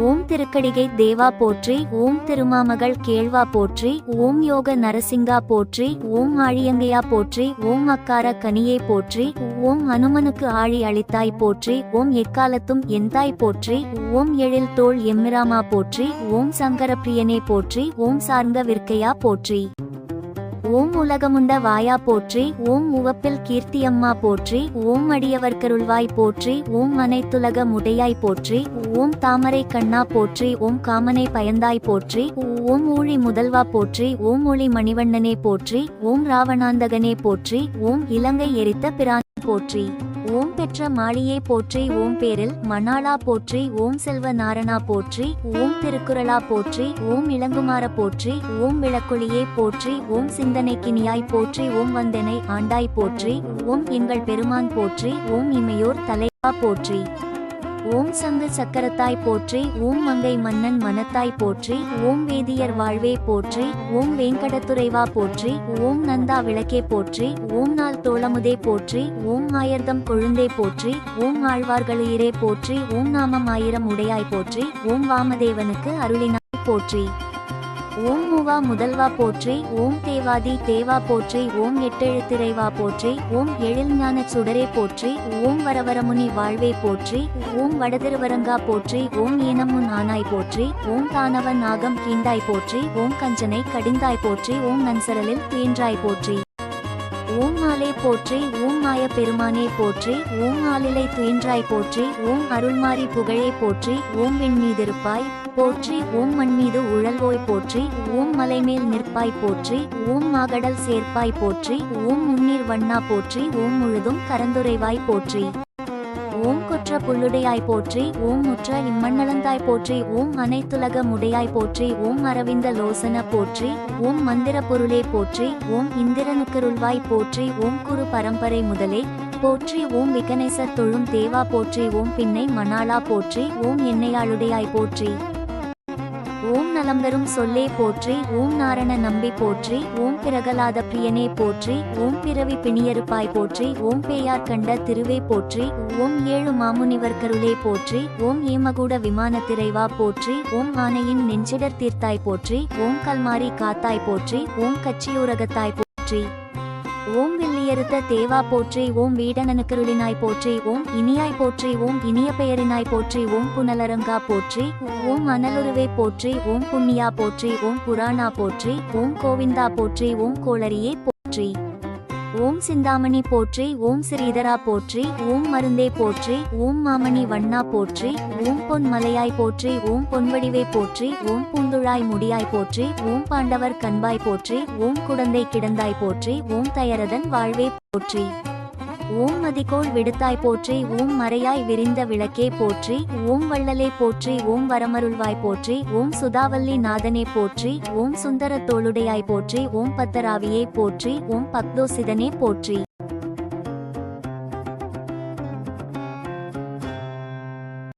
ஓம் திருக்கடிகை தேவா போற்றி ஓம் திருமாமகள் கேழ்வா போற்றி ஓம் யோக நரசிங்கா போற்றி ஓம் ஆழியங்கையா போற்றி ஓம் அக்கார கனியை போற்றி ஓம் அனுமனுக்கு ஆழி அளித்தாய் போற்றி ஓம் எக்காலத்தும் எந்தாய் போற்றி ஓம் எழில் தோள் எம்மிராமா போற்றி ஓம் சங்கரப்பிரியனே போற்றி ஓம் சார்ந்த விற்கையா போற்றி. ஓம் உலகமுண்ட வாயா போற்றி ஓம் உவப்பில் கீர்த்தியம்மா போற்றி ஓம் அடியவர்கருள்வாய் போற்றி ஓம் அனைத்துலக முடையாய் போற்றி ஓம் தாமரை கண்ணா போற்றி ஓம் காமனை பயந்தாய் போற்றி ஓம் ஊழி முதல்வா போற்றி ஓம் ஒளி மணிவண்ணனே போற்றி ஓம் ராவணாந்தகனே போற்றி ஓம் இலங்கை எரித்த பிரான் போற்றி. ஓம் பெற்ற மாளியை போற்றி ஓம் பேரில் மணாலா போற்றி ஓம் செல்வ நாரணா போற்றி ஓம் திருக்குறளா போற்றி ஓம் இளங்குமார போற்றி ஓம் விளக்கொளியே போற்றி ஓம் சிந்தனைக்கினியாய் போற்றி ஓம் வந்தனை ஆண்டாய் போற்றி ஓம் எங்கள் பெருமான் போற்றி ஓம் இமையோர் தலைவா போற்றி. ஓம் சங்கு சக்கரத்தாய் போற்றி ஓம் மங்கை மன்னன் மனத்தாய் போற்றி ஓம் வேதியர் வாழ்வே போற்றி ஓம் வேங்கடத்துறைவா போற்றி ஓம் நந்தா விளக்கே போற்றி ஓம் நாள் தோளமுதே போற்றி ஓம் ஆயர்தம் கொழுந்தே போற்றி ஓம் ஆழ்வார்களுயிரே போற்றி ஓம் நாமம் ஆயிரம் உடையாய் போற்றி ஓம் வாமதேவனுக்கு அருளினாய் போற்றி. ஓம் மூவா முதல்வா போற்றி ஓம் தேவாதி தேவா போற்றி ஓம் எட்டெழுத்திரைவா போற்றி ஓம் எழில்ஞான சுடரே போற்றி ஓம் வரவரமுனி வாழ்வே போற்றி ஓம் வடதிருவரங்கா போற்றி ஓம் ஈனமுன் ஆனாய் போற்றி ஓம் தானவன் நாகம் கீண்டாய் போற்றி ஓம் கஞ்சனை கடிந்தாய் போற்றி ஓம் நன்சரலில் துயின்றாய் போற்றி. போற்றி ஓம் மாய பெருமானே போற்றி ஓம் ஆளிலை துயின்றாய் போற்றி ஓம் அருள்மாரி புகழே போற்றி ஓம் விண்மீதிருப்பாய் போற்றி ஓம் மண்மீது உழல்வோய் போற்றி ஓம் மலைமேல் நிற்பாய் போற்றி ஓம் மாகடல் சேர்ப்பாய் போற்றி ஓம் முன்னீர் வண்ணா போற்றி ஓம் முழுதும் கரந்துரைவாய் போற்றி. ஓம் குற்ற புல்லுடையாய் போற்றி ஓம் முற்ற இம்மண்ணளந்தாய் போற்றி ஓம் அனைத்துலக முடையாய் போற்றி ஓம் அரவிந்த லோசன போற்றி ஓம் மந்திர பொருளே போற்றி ஓம் இந்திரனுக்கருள்வாய் போற்றி ஓம் குரு பரம்பரை முதலே போற்றி ஓம் விகனேசர் தொழும் தேவா போற்றி ஓம் பின்னை மணாலா போற்றி ஓம் எண்ணெயாளுடையாய் போற்றி. ஓம் சொல்லே போற்றி ஓம் நாரண நம்பி போற்றி ஓம் பிரகலாத பிரியனே போற்றி ஓம் பிறவி பிணியறுப்பாய் போற்றி ஓம் பேயார் கண்ட திருவே போற்றி ஓம் ஏழு மாமுனிவர் கருளே போற்றி ஓம் ஏமகூட விமான திரைவா போற்றி ஓம் ஆனையின் நெஞ்சிடர் தீர்த்தாய் போற்றி ஓம் கல்மாரி காத்தாய் போற்றி ஓம் கச்சியூரகத்தாய் போற்றி. ஓம் வில்லியறுத்த தேவா போற்றி ஓம் வீடனனுக்கருளினாய் போற்றி ஓம் இனியாய் போற்றி ஓம் இனிய பெயரினாய் போற்றி ஓம் புனலரங்கா போற்றி ஓம் அனலுருவே போற்றி ஓம் புண்ணியா போற்றி ஓம் புராணா போற்றி ஓம் கோவிந்தா போற்றி ஓம் கோளரியே போற்றி. ஓம் சிந்தாமணி போற்றி ஓம் ஸ்ரீதரா போற்றி ஓம் மருந்தே போற்றி ஓம் மாமணி வண்ணா போற்றி ஓம் பொன் மலையாய் போற்றி ஓம் பொன்வடிவே போற்றி ஓம் பூந்துழாய் முடியாய் போற்றி ஓம் பாண்டவர் கண்பாய் போற்றி ஓம் குடந்தை கிடந்தாய் போற்றி ஓம் தயரதன் வாழ்வே போற்றி. ஓம் மதிகோள் விடுத்தாய் போற்றி ஓம் மறையாய் விரிந்த விளக்கே போற்றி ஓம் வள்ளலே போற்றி ஓம் வரமருள்வாய் போற்றி ஓம் சுதாவல்லி நாதனே போற்றி ஓம் சுந்தர தோளுடையாய் போற்றி ஓம் பத்தராவியே போற்றி ஓம் பக்தோசிதனே போற்றி.